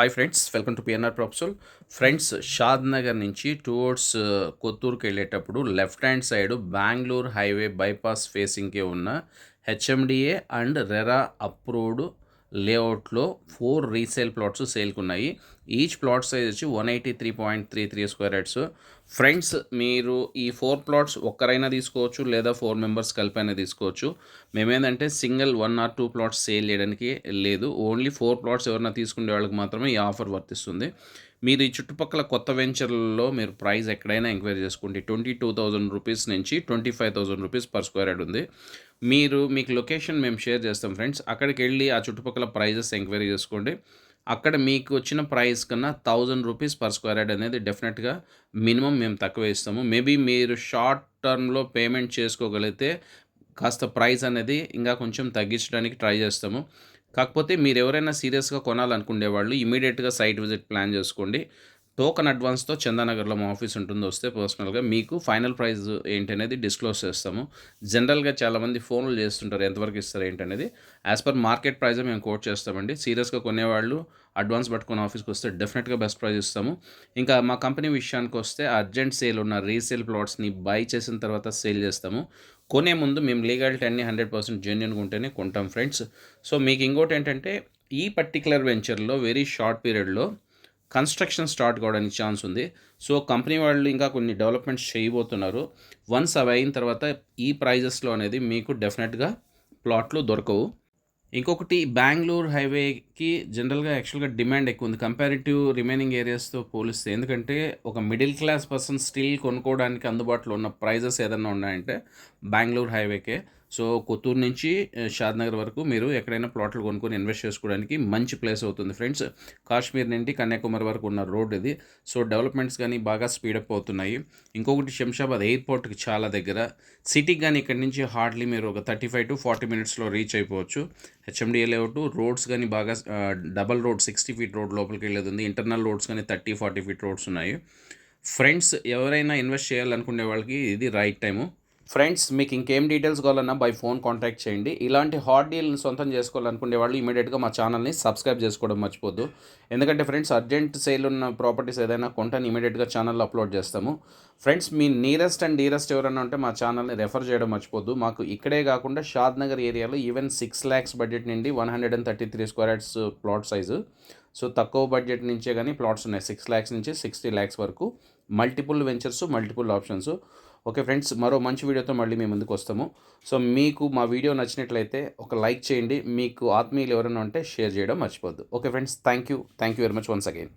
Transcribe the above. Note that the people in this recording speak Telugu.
Hi friends welcome to PNR proposal friends Shadnagar నుంచి టువర్డ్స్ కొత్తూరుకి వెళ్ళేటప్పుడు left hand side Bengaluru highway bypass ఫేసింగ్కే ఉన్న హెచ్ఎండిఏ అండ్ రెరా అప్రూవ్డ్ లేఅవుట్లో ఫోర్ రీసేల్ ప్లాట్స్ సేల్కి ఉన్నాయి ఈచ్ ప్లాట్ సైజ్ వచ్చి one eighty three point three three square heads. Friends మీరు ఈ ఫోర్ ప్లాట్స్ ఒక్కరైనా తీసుకోవచ్చు లేదా ఫోర్ మెంబర్స్ కలిపైనా తీసుకోవచ్చు. మేమేందంటే single one or two plots sale చేయడానికి లేదు. ఓన్లీ ఫోర్ ప్లాట్స్ ఎవరైనా తీసుకునే వాళ్ళకి మాత్రమే ఈ ఆఫర్ వర్తిస్తుంది. మీరు ఈ చుట్టుపక్కల కొత్త వెంచర్లలో మీరు ప్రైస్ ఎక్కడైనా ఎంక్వైరీ చేసుకోండి ట్వంటీ టూ థౌజండ్ రూపీస్ నుంచి twenty five thousand rupees per square head ఉంది. మీరు మీకు లొకేషన్ మేము షేర్ చేస్తాం ఫ్రెండ్స్ అక్కడికి వెళ్ళి ఆ చుట్టుపక్కల ప్రైజెస్ ఎంక్వైరీ చేసుకోండి. అక్కడ మీకు వచ్చిన ప్రైస్ కన్నా thousand rupees per square yard అనేది డెఫినెట్గా మినిమం మేము తక్కువ ఇస్తాము. మేబీ మీరు షార్ట్ టర్మ్లో పేమెంట్ చేసుకోగలిగితే కాస్త ప్రైస్ అనేది ఇంకా కొంచెం తగ్గించడానికి ట్రై చేస్తాము. కాకపోతే మీరు ఎవరైనా సీరియస్గా కొనాలనుకునే వాళ్ళు ఇమీడియట్గా సైట్ విజిట్ ప్లాన్ చేసుకోండి. టోకన్ అడ్వాన్స్తో చందానగర్లో మా ఆఫీస్ ఉంటుందో వస్తే పర్సనల్గా మీకు ఫైనల్ ప్రైస్ ఏంటి అనేది డిస్క్లోజ్ చేస్తాము జనరల్గా చాలామంది ఫోన్లు చేస్తుంటారు ఎంతవరకు ఇస్తారు ఏంటి అనేది యాజ్ పర్ మార్కెట్ ప్రైజే మేము కోట్ చేస్తామండి. సీరియస్గా కొనేవాళ్ళు అడ్వాన్స్ పట్టుకుని ఆఫీస్కి వస్తే డెఫినెట్గా బెస్ట్ ప్రైస్ ఇస్తాము. ఇంకా మా కంపెనీ విషయానికి వస్తే అర్జెంట్ సేల్ ఉన్న రీసేల్ ప్లాట్స్ని బై చేసిన తర్వాత సేల్ చేస్తాము. కొనే ముందు మేము లీగాలిటీ అన్ని హండ్రెడ్ పర్సెంట్ జెన్యున్గా ఉంటేనే కొంటాం ఫ్రెండ్స్ సో మీకు ఇంకోటి ఏంటంటే ఈ పర్టికులర్ వెంచర్లో వెరీ షార్ట్ పీరియడ్లో కన్స్ట్రక్షన్ స్టార్ట్ కావడానికి ఛాన్స్ ఉంది. సో కంపెనీ వాళ్ళు ఇంకా కొన్ని డెవలప్మెంట్స్ చేయబోతున్నారు. వన్స్ అవి అయిన తర్వాత ఈ ప్రైజెస్లో అనేది మీకు డెఫినెట్గా ప్లాట్లు దొరకవు. ఇంకొకటి బెంగళూరు హైవేకి జనరల్గా యాక్చువల్గా డిమాండ్ ఎక్కువ ఉంది. కంపారిటివ్ రిమైనింగ్ ఏరియాస్తో పోలిస్తే ఎందుకంటే ఒక మిడిల్ క్లాస్ పర్సన్ స్టిల్ కొనుక్కోవడానికి అందుబాటులో ఉన్న ప్రైజెస్ ఏదైనా ఉన్నాయంటే బెంగళూరు హైవేకే. సో కొత్తూరు నుంచి షాద్నగర్ వరకు మీరు ఎక్కడైనా ప్లాట్లు కొనుక్కొని ఇన్వెస్ట్ చేసుకోవడానికి మంచి ప్లేస్ అవుతుంది ఫ్రెండ్స్. కాశ్మీర్ నుండి కన్యాకుమారి వరకు ఉన్న రోడ్ ఇది. సో డెవలప్మెంట్స్ కానీ బాగా స్పీడప్ అవుతున్నాయి. ఇంకొకటి శంషాబాద్ ఎయిర్పోర్ట్కి చాలా దగ్గర. సిటీకి కానీ ఇక్కడి నుంచి హార్డ్లీ మీరు ఒక థర్టీ ఫైవ్ టు ఫార్టీ మినిట్స్లో రీచ్ అయిపోవచ్చు. హెచ్ఎండిఏ లేఅవుట్ రోడ్స్ కానీ బాగా double road sixty feet road లోపలికి వెళ్ళేది ఉంది ఇంటర్నల్ రోడ్స్ కానీ థర్టీ ఫార్టీ ఫీట్ రోడ్స్ ఉన్నాయి. ఫ్రెండ్స్ ఎవరైనా ఇన్వెస్ట్ చేయాలనుకునే వాళ్ళకి ఇది రైట్ టైము. ఫ్రెండ్స్ మీకు ఇంకేం డీటెయిల్స్ కావాలన్నా బై ఫోన్ కాంటాక్ట్ చేయండి. ఇలాంటి హాట్ డీల్ని సొంతం చేసుకోవాలనుకునే వాళ్ళు ఇమీడియట్గా మా ఛానల్ని సబ్స్క్రైబ్ చేసుకోవడం మర్చిపోద్దు. ఎందుకంటే ఫ్రెండ్స్ అర్జెంట్ సేల్ ఉన్న ప్రాపర్టీస్ ఏదైనా కొంటాను ఇమీడియట్గా ఛానల్లో అప్లోడ్ చేస్తాము. ఫ్రెండ్స్ మీ నియరెస్ట్ అండ్ డీరెస్ట్ ఎవరైనా ఉంటే మా ఛానల్ని రెఫర్ చేయడం మర్చిపోద్దు. మాకు ఇక్కడే కాకుండా షాద్ నగర్ ఏరియాలో ఈవెన్ సిక్స్ ల్యాక్స్ బడ్జెట్ నుండి one hundred and thirty three square yards plot size so తక్కువ బడ్జెట్ నుంచే కానీ ప్లాట్స్ ఉన్నాయి. సిక్స్ ల్యాక్స్ నుంచి సిక్స్టీ ల్యాక్స్ వరకు. Multiple ventures multiple options okay friends మరో మంచి వీడియోతో మళ్ళీ మేము ముందుకు వస్తాము. సో మీకు మా వీడియో నచ్చినట్లయితే ఒక లైక్ చేయండి. మీకు ఆత్మీయులు ఎవరైనా ఉంటే షేర్ చేయడం మర్చిపోద్దు okay friends thank you thank you very much once again.